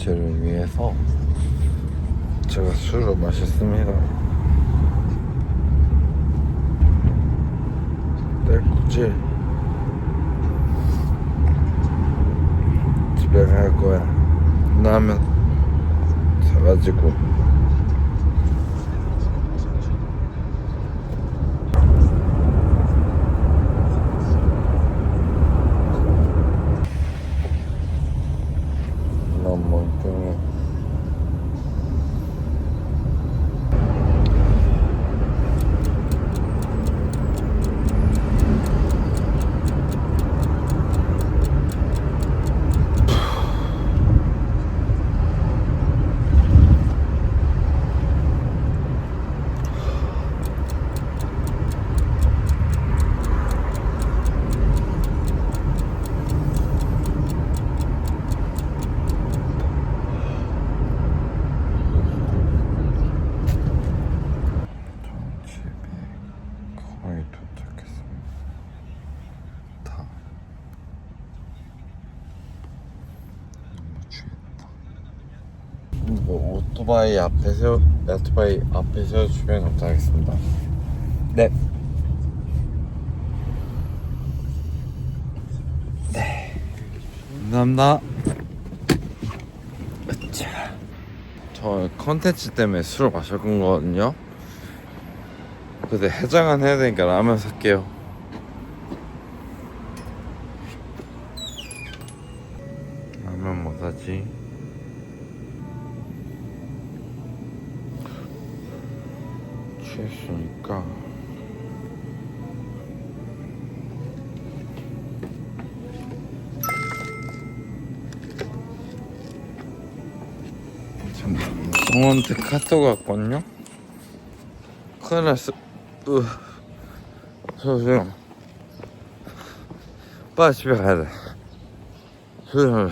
콘텐츠를 위해서 제가 술을 마셨습니다. 내일국지 집에 갈 거야. 라면 사가지고. 너무 멍청해. 저 집에 거의 도착했습니다. 다 너무 취했다. 뭐 오토바이 앞에 세워 오토바이 앞에 세워주면 감사하겠습니다. 네. 네. 감사합니다. 자, 저 컨텐츠 때문에 술을 마셨던 거거든요. 근데 해장은 해야 되니까 라면 살게요. 성원한테 카톡 왔거든요? 큰일 났어. 으. 소수영 빨리 집에 가야 돼. 소수영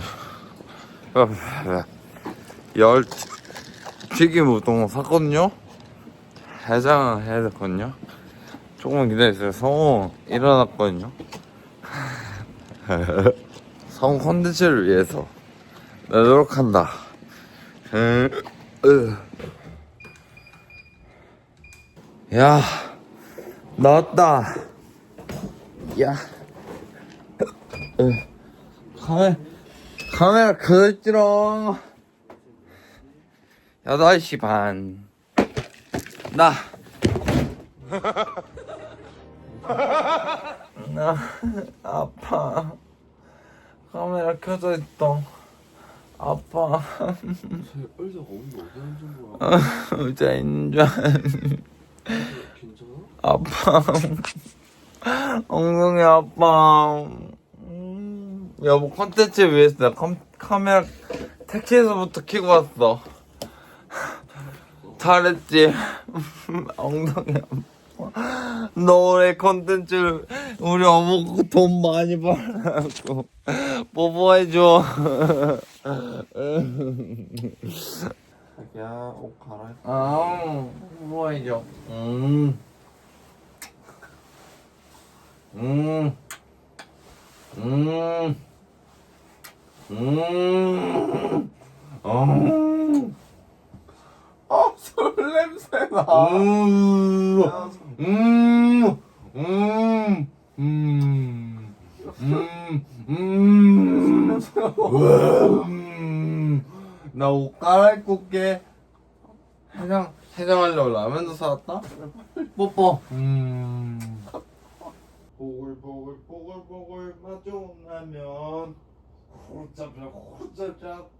열 튀김 우동 샀거든요? 해장을 해야 되거든요? 조금만 기다리세요. 성우 일어났거든요? 성우 콘텐츠를 위해서 나 노력한다. 으, 으. 야, 나왔다. 야, 어, 카메, 카메라 켜졌지롱. 8시 반. 나. 나, 아파. 카메라 켜져 있다. 아파. 의자가 어디 어디 앉은 거야? 의자 있는 줄 알- 괜찮아? 아파. 엉덩이 아파. 음, 여보 컨텐츠 위해서 나 컴, 카메라 택시에서부터 켜고 왔어. 잘했지. 엉덩이 아파. 너의 컨텐츠 우리 어머고 돈 많이 벌라고 뽀뽀해줘. 자기야 옷 갈아입고 아, 뽀뽀해줘. 음. 음. 음. 음. 음. 아, 술 냄새 나 음. 음. 음. 음. 음. 음. 음. 나옷 갈아입고 올게. 해장, 해장하려고 라면도 사왔다? 뽀뽀. 음. 보글보글 보글보글 맛좋은 라면. 후짭짭 후짭짭.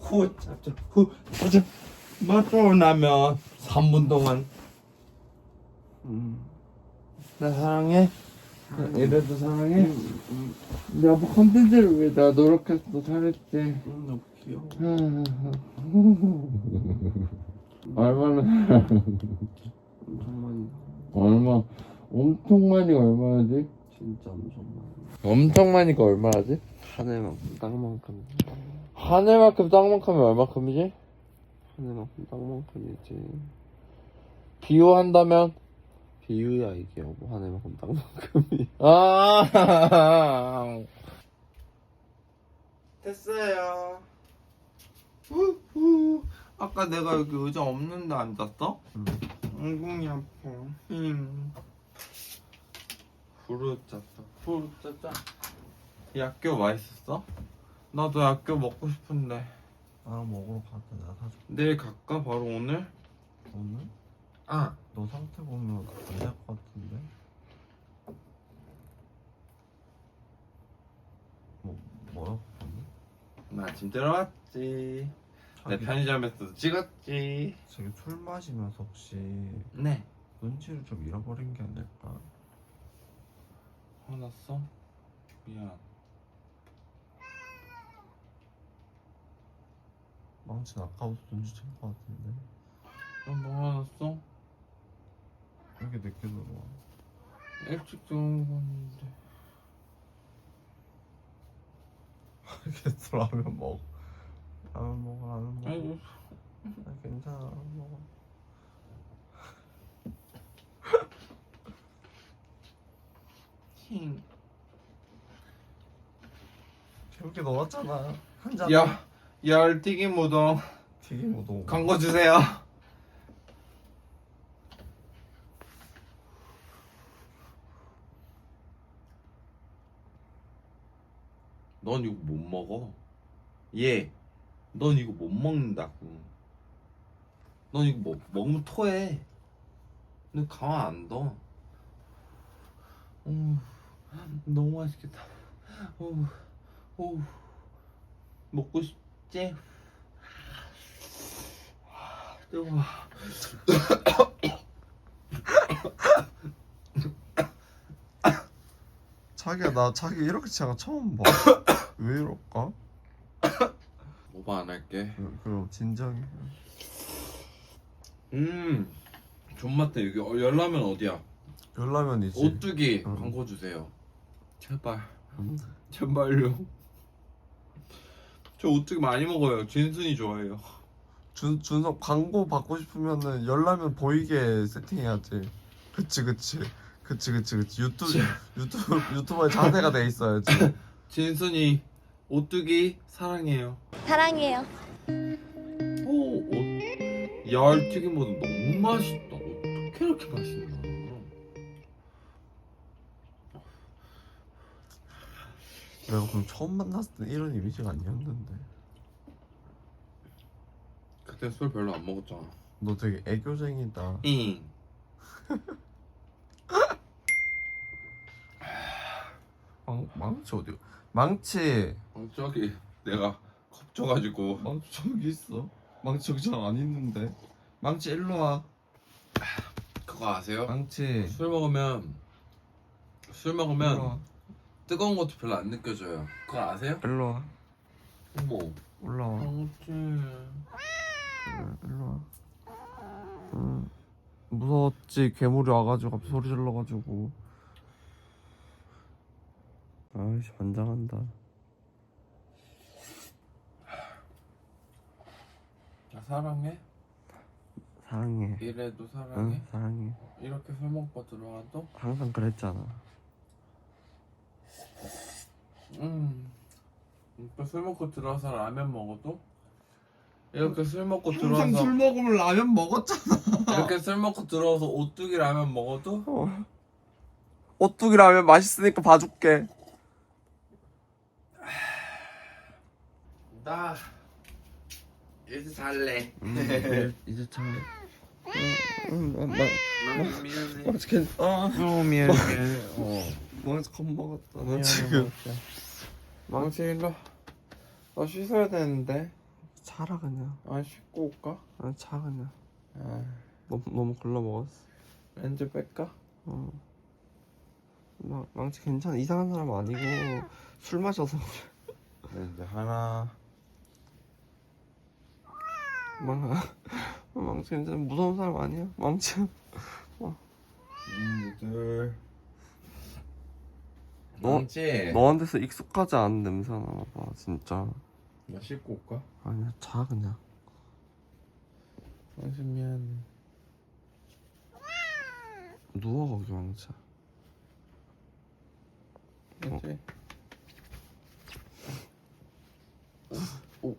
후짭짭 후짭짭. 맛좋은 라면. 3분 동안. 음. 나 사랑해. 이래도 사랑해. 여보 컨텐츠를 위해 나 노력했어. 잘했지. 음, 너무 귀여워 얼마나 엄청 많이 얼마 엄청 많이가 얼마지? 진짜 엄청 많이 엄청 많이가 얼마지? 한 해만큼 땅만큼. 한 해만큼 땅만큼이 얼마큼이지? 한 해만큼 땅만큼이지. 비유한다면? 비유야 이게. 한 해만큼 땅만큼이. 아. 됐어요. 후후. 아까 내가 여기 의자 없는데 앉았어? 응. 엉덩이 아파. 응. 후루짜짜 후루짜짜 약교 맛있었어? 나도 약교 먹고 싶은데 아 먹으러 갔다 내가 사줄게 내일 갈까 바로 오늘? 오늘? 아 너 상태 보면 안 될 것 같은데? 뭐 뭐라고 봤니? 나 아침 들어왔지 내 자기, 편의점에서도 찍었지 자기 술 마시면서 혹시 네 눈치를 좀 잃어버린 게 아닐까? 화났어? 미안 망친 아까부터 눈치챈 것 같은데. 화났어? 왜 이렇게 늦게 들어와? 일찍 들어온 건데. 이렇게 또 라면 먹어. 라면 먹어 라면 먹어. 아이고. 아, 괜찮아 라면 먹어. 힝. 재밌게 놀았잖아. 한잔. 야, 열 튀김 우동 튀김 우동 광고 주세요. 넌 이거 못 먹어. 얘, 넌 이거 못 먹는다고. 넌 이거 먹, 먹으면 토해. 너 가만 안 둬. 오, 너무 맛있겠다. 오, 오, 먹고 싶 지? 뜨거워. 자기야 나 자기 이렇게 거 처음 봐. 왜 이럴까? 오바 안 할게. 그- 그럼 진정해. 음, 존맛대 여기 어, 열라면 어디야? 열라면이지. 오뚜기 응. 광고 주세요. 제발, 응. 제발요. 저 오뚜기 많이 먹어요. 진순이 좋아해요. 준 준석 광고 받고 싶으면은 열라면 보이게 세팅해야지. 그치 그치. 그치 그치 그치. 유튜브 유튜브 유튜버에 자세가 돼 있어야지. 진순이 오뚜기 사랑해요. 사랑해요. 오, 오, 열 튀김보다 너무 맛있다. 어떻게 이렇게 맛있나? 내가 그럼 처음 만났을 때 이런 이미지가 아니었는데. 그때 술 별로 안 먹었잖아. 너 되게 애교쟁이다. 잉. 망 망치 어디? 망치. 어, 저기 내가 겁줘가지고 망치 저기 있어. 망치 저기 잘 안 있는데. 망치 일로 와. 그거 아세요? 망치. 술 먹으면 술 일로 먹으면 와. 뜨거운 것도 별로 안 느껴져요. 그거 아세요? 일로 와. 어머. 올라와. 어째. 응, 일로 와. 응. 무서웠지 괴물이 와가지고 갑자기 소리 질러가지고. 아이씨 반장한다. 나 사랑해? 사랑해. 이래도 사랑해? 응 사랑해. 이렇게 술 먹고 들어와도? 항상 그랬잖아. 음. 이렇게 술 먹고 들어와서 라면 먹어도? 이렇게 술 먹고 들어와서 먹으면 라면 먹었잖아. 이렇게 술 먹고 들어와서 오뚜기 라면 먹어도? 어. 오뚜기 라면 맛있으니까 봐줄게. 나 이제 잘래. 음, 이제 참. 응, 응, 나, 너무 미안해. 어떻게? 아, 너무 미안해. 어. 망치 겁먹었다. 나 지금. 망치 일로. 너 씻어야 되는데. 차라 그냥. 아 씻고 올까? 아, 차 그냥. 아, 너무 너무 글러 먹었어. 렌즈 뺄까? 어. 나 망치 괜찮아. 이상한 사람 아니고 술 마셔서 렌즈 하나. 망 망치 괜찮아. 무서운 사람 아니야. 망치. 렌즈 둘. 너- 망치. 너한테서 익숙하지 않은 냄새 나나 봐. 진짜. 나 씻고 올까? 아니야. 자 그냥. 망치 미안해. 누워 거기 망치. 망치. 오, 오,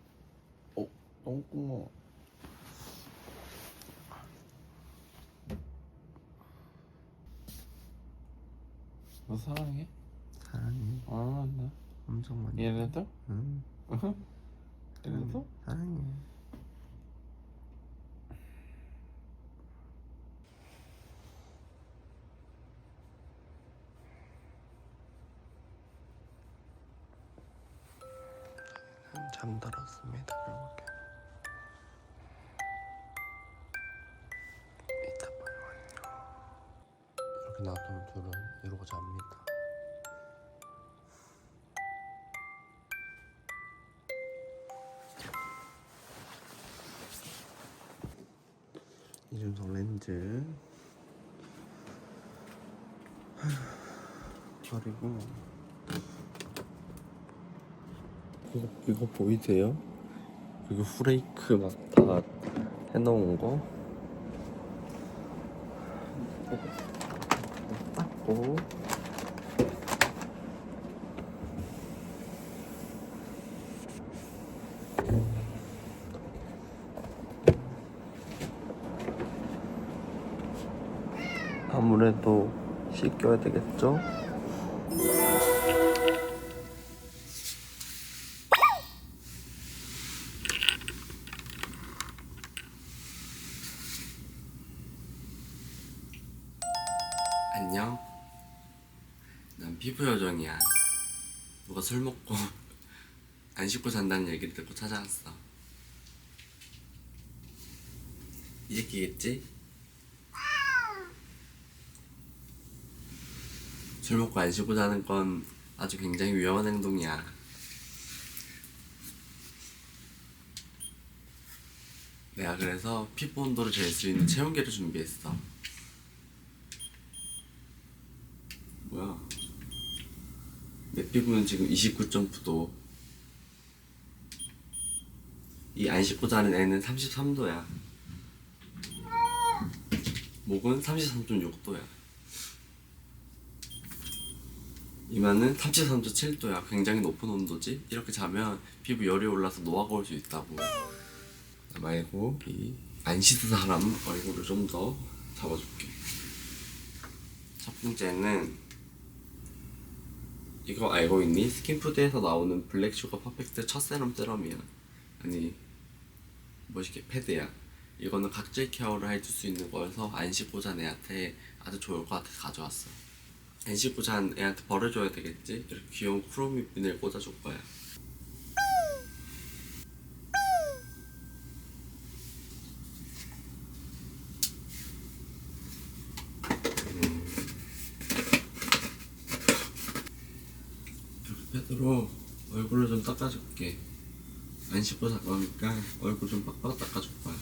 오, 똥구멍 너 사랑해? 사랑해 아, 나 엄청 많이 얘네들? 응 얘네들? 사랑해 잠들었습니다 결국에 이따 봐요 안녕 이렇게 놔두면 둘은 이러고 잡니다 이준석 렌즈. 그리고. 이거, 이거 보이세요? 이거 후레이크 막 다 해놓은 거? 닦고 아무래도 씻겨야 되겠죠? 안녕. 난 피부 요정이야. 누가 술 먹고 안 씻고 잔다는 얘기를 듣고 찾아왔어. 이 새끼겠지? 술 먹고 안 씻고 자는 건 아주 굉장히 위험한 행동이야. 내가 그래서 피부 온도를 잴 수 있는 체온계를 준비했어. 뭐야? 내 피부는 지금 29.9도. 이 안 씻고 자는 애는 33도야. 목은 33.6도야. 이마는 33.7도야. 굉장히 높은 온도지? 이렇게 자면 피부 열이 올라서 노화가 올 수 있다고. 말고 이안 씻은 사람 얼굴을 좀 더 잡아줄게. 첫 번째는 이거 알고 있니? 스킨푸드에서 나오는 블랙슈가 퍼펙트 첫 세럼 세럼이야. 아니 뭐시게 패드야. 이거는 각질 케어를 해줄 수 있는 거여서 안 씻고 잔 애한테 아주 좋을 것 같아서 가져왔어. 안 씻고 잔 애한테 버려줘야 되겠지? 이렇게 귀여운 크로미 비늘 꽂아줄 거야. 이렇게 패드로 얼굴을 좀 닦아줄게. 안 씻고 잘 거니까 얼굴 좀 빡빡 닦아줄 거야.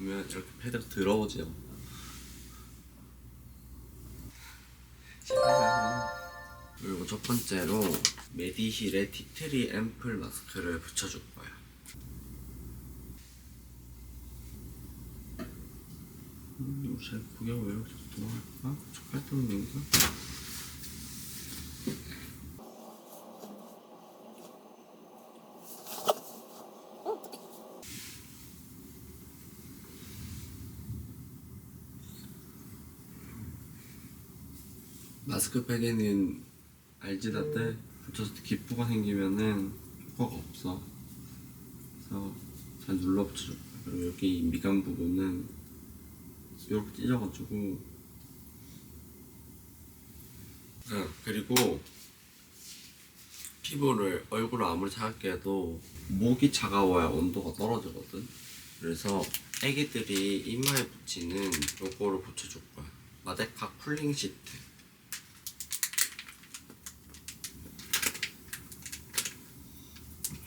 보면 이렇게 패드가 더러워져. 그리고 첫 번째로 메디힐의 티트리 앰플 마스크를 붙여줄 거야. 음, 이거 잘 보기가 왜 이렇게 도망갈까? 젓갈 때문인가? 마스크팩에는 알지 다들 붙였을 때 기포가 생기면은 효과가 없어. 그래서 잘 눌러 거야. 그리고 여기 이 미간 부분은 이렇게 찢어가지고. 아, 그리고 피부를 얼굴을 아무리 차갑게 해도 목이 차가워야 온도가 떨어지거든. 그래서 애기들이 이마에 붙이는 요거를 붙여줄 거야. 마데카 쿨링 시트.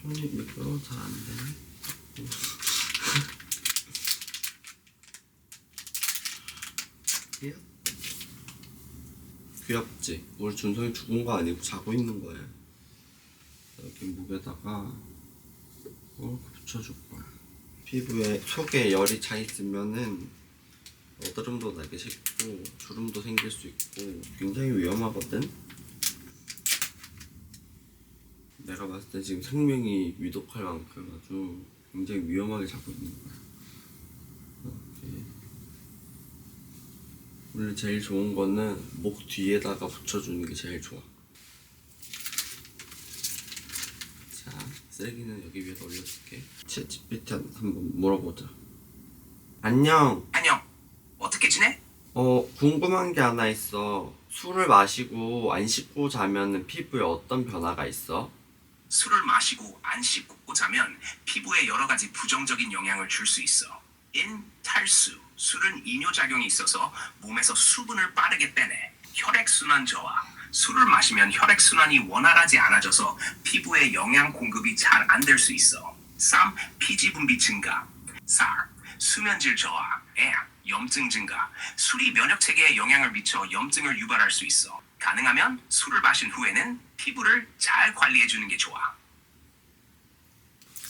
손이 미끄러워 잘안 되네. 귀엽. 귀엽지? 우리 준성이 죽은 거 아니고 자고 있는 거야. 여기 목에다가 이렇게 붙여줄 거야. 피부에 속에 열이 차 있으면은 여드름도 나기 쉽고 주름도 생길 수 있고 굉장히 위험하거든. 내가 봤을 때 지금 생명이 위독할 만큼 아주 굉장히 위험하게 자고 있는 거야. 이렇게. 원래 제일 좋은 거는 목 뒤에다가 붙여주는 게 제일 좋아. 자, 쓰레기는 여기 위에다 올려줄게. 챗GPT 한번 물어보자. 안녕. 안녕. 어떻게 지내? 어, 궁금한 게 하나 있어. 술을 마시고 안 씻고 자면 피부에 어떤 변화가 있어? 술을 마시고 안 씻고 자면 피부에 여러 가지 부정적인 영향을 줄 수 있어. 1. 탈수. 술은 이뇨작용이 있어서 몸에서 수분을 빠르게 빼내. 혈액순환 저하. 술을 마시면 혈액순환이 원활하지 않아져서 피부에 영양 공급이 잘 안 될 수 있어. 3. 피지 분비 증가. 4. 수면질 저하. 애약. 염증 증가. 술이 면역 체계에 영향을 미쳐 염증을 유발할 수 있어. 가능하면 술을 마신 후에는 피부를 잘 관리해 주는 게 좋아.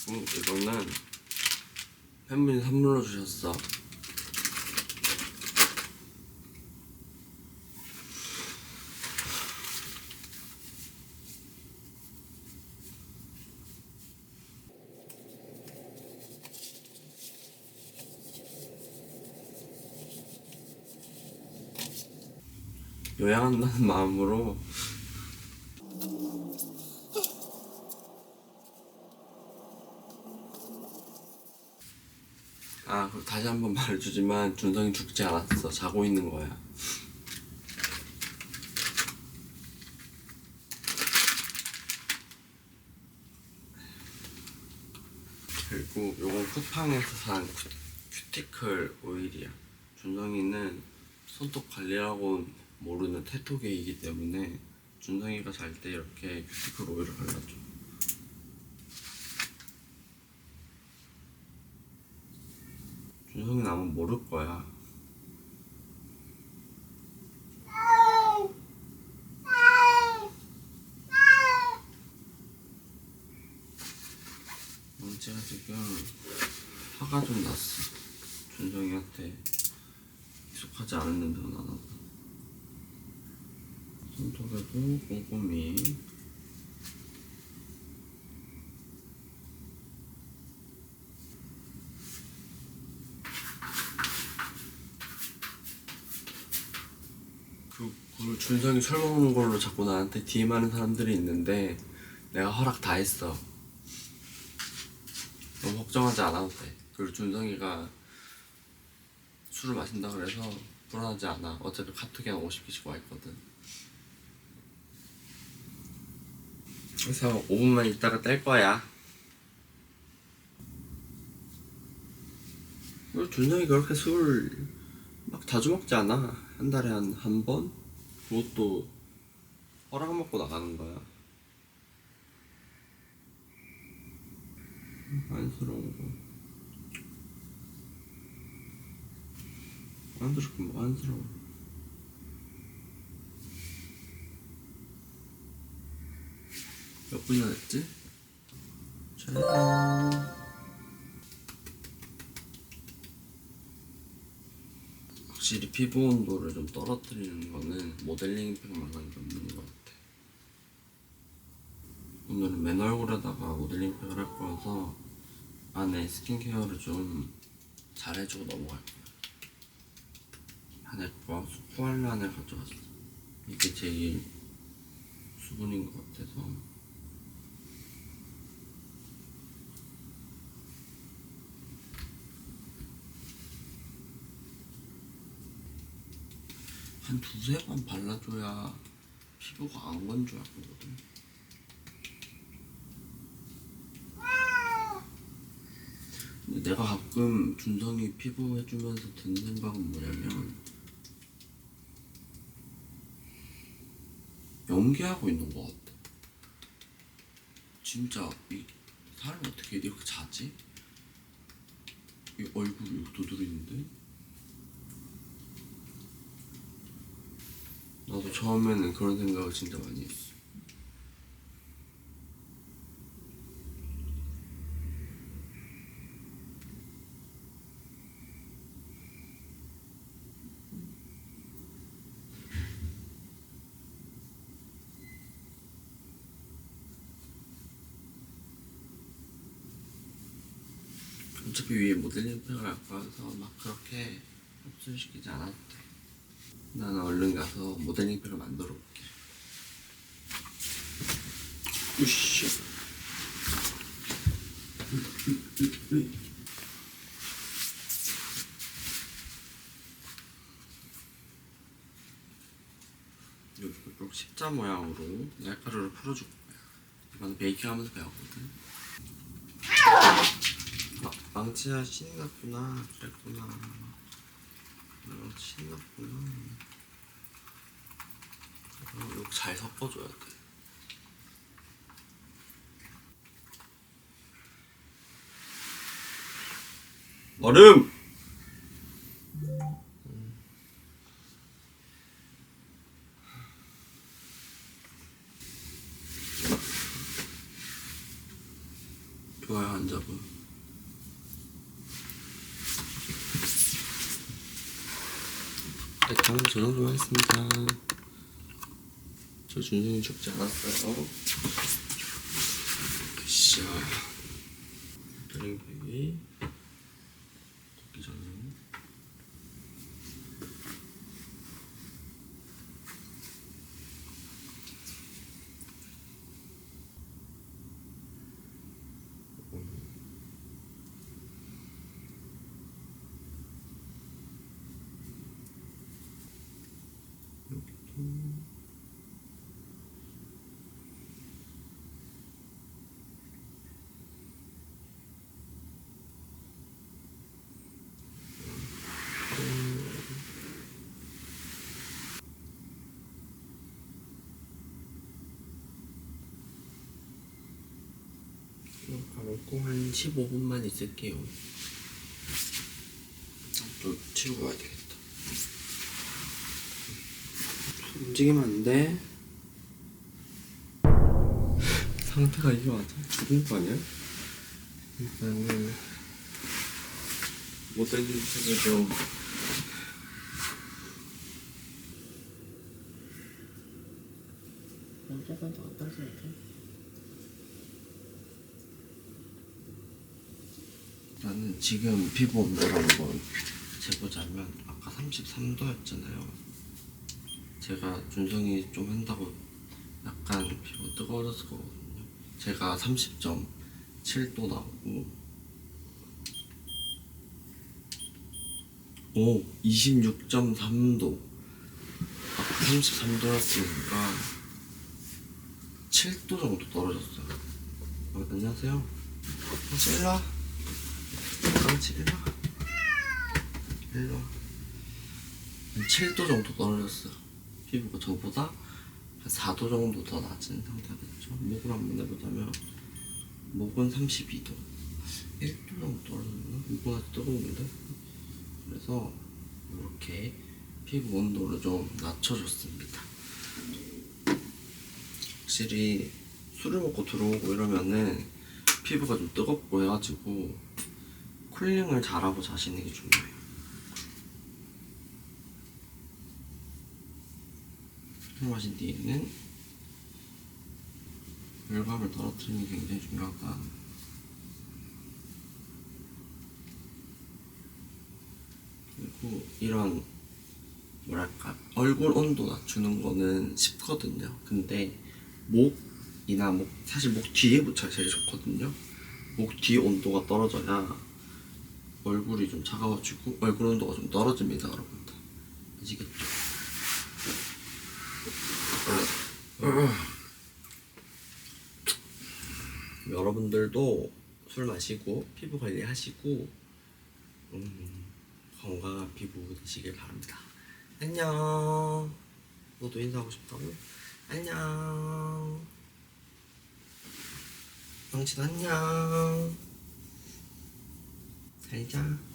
응, 이거는 팬분이 선물로 주셨어. 요양한다는 마음으로 아, 그리고 다시 한번 말해주지만 준성이 죽지 않았어. 자고 있는 거야. 그리고 요건 쿠팡에서 산 큐, 큐티클 오일이야. 준성이는 손톱 관리라고 모르는 테토게이기 때문에 준성이가 잘 때 이렇게 큐티클 오일을 발라줘. 준성이는 아마 모를 거야. 먼지가 지금 화가 좀 났어. 준성이한테 익숙하지 않은 냄새가 나나 봐. 손톱에도 꼼꼼히 그, 그 준성이 술 먹는 걸로 자꾸 나한테 DM하는 사람들이 있는데 내가 허락 다 했어. 너무 걱정하지 않아도 돼. 그리고 준성이가 술을 마신다 그래서 불안하지 않아. 어차피 카톡에 한 50개씩 와 있거든. 그래서 5분만 있다가 뗄 거야. 준성이 그렇게 술 막 자주 먹지 않아. 한 달에 한 한 번? 그것도 허락 먹고 나가는 거야. 안쓰러운 거. 안쓰럽게 뭐 안쓰러워. 몇 분이나 됐지? 짜잔. 확실히 피부 온도를 좀 떨어뜨리는 거는 모델링 팩만한 게 없는 것 같아. 오늘은 맨 얼굴에다가 모델링 팩을 할 거여서 안에 스킨케어를 좀 잘해주고 넘어갈 거야. 하늘과 코알란을 가져왔어. 이게 제일 수분인 것 같아서. 한 두세 번 발라줘야 피부가 안 건조하거든. 근데 내가 가끔 준성이 피부 해주면서 드는 생각은 뭐냐면 연기하고 있는 것 같아. 진짜 이 사람 어떻게 이렇게 자지? 이 얼굴이 도드리는데? 나도 처음에는 그런 생각을 진짜 많이 했어. 어차피 위에 모델링 팩을 갖고 와서 막 그렇게 흡수시키지 않았대. 나는 얼른 가서 모델링 팩을 만들어 볼게. 으쌰. 여기 꼭 십자 모양으로 날가루를 풀어줄 거야. 이거는 베이킹하면서 배웠거든. 아, 망치야 신이 났구나. 그랬구나. 났구나. 어, 이거 잘 섞어줘야 돼. 얼음! 좋아요, 안 잡아. 네, 다음 저 정도만 했습니다. 저 준준이 죽지 않았어요. 으쌰. 드링크이 걷기 전에. 가놓고 한 15분만 있을게요. 또 치우고 와야 되겠다. 움직이면 안 돼. 상태가 이게 맞아? 죽은 거 아니야? 일단은 못된 짓을 좀 조금 더 떠줘야 돼. 나는 지금 피부 온도를 한번 재보자면 아까 33도였잖아요. 제가 준성이 좀 한다고 약간 피부 뜨거워졌을 거거든요. 제가 30.7도 나오고 오 26.3도 아까 33도였으니까 7도 정도 떨어졌어요. 어, 안녕하세요. 어, 와. 그렇지 일로 와. 일로 와. 한 7도 정도 떨어졌어요 피부가 저보다 한 4도 정도 더 낮은 상태가 됐죠 목을 한번 해보자면 목은 32도 1도 정도 떨어졌나? 이거보다 뜨거운데? 그래서 이렇게 피부 온도를 좀 낮춰줬습니다 확실히 술을 먹고 들어오고 이러면은 피부가 좀 뜨겁고 해가지고 쿨링을 잘하고 자시는 게 중요해요. 술 마신 뒤에는 열감을 떨어뜨리는 게 굉장히 중요하다. 그리고 이런 뭐랄까 얼굴 온도 낮추는 거는 쉽거든요. 근데 목이나 목 사실 목 뒤에 붙여야 제일 좋거든요. 목 뒤 온도가 떨어져야 얼굴이 좀 차가워지고 얼굴 온도가 좀 떨어집니다, 여러분들. 아시겠죠? 여러분들도 술 마시고 피부 관리하시고 음, 건강한 피부 되시길 바랍니다. 안녕. 너도 인사하고 싶다고? 안녕. 영진 안녕. 잘 자.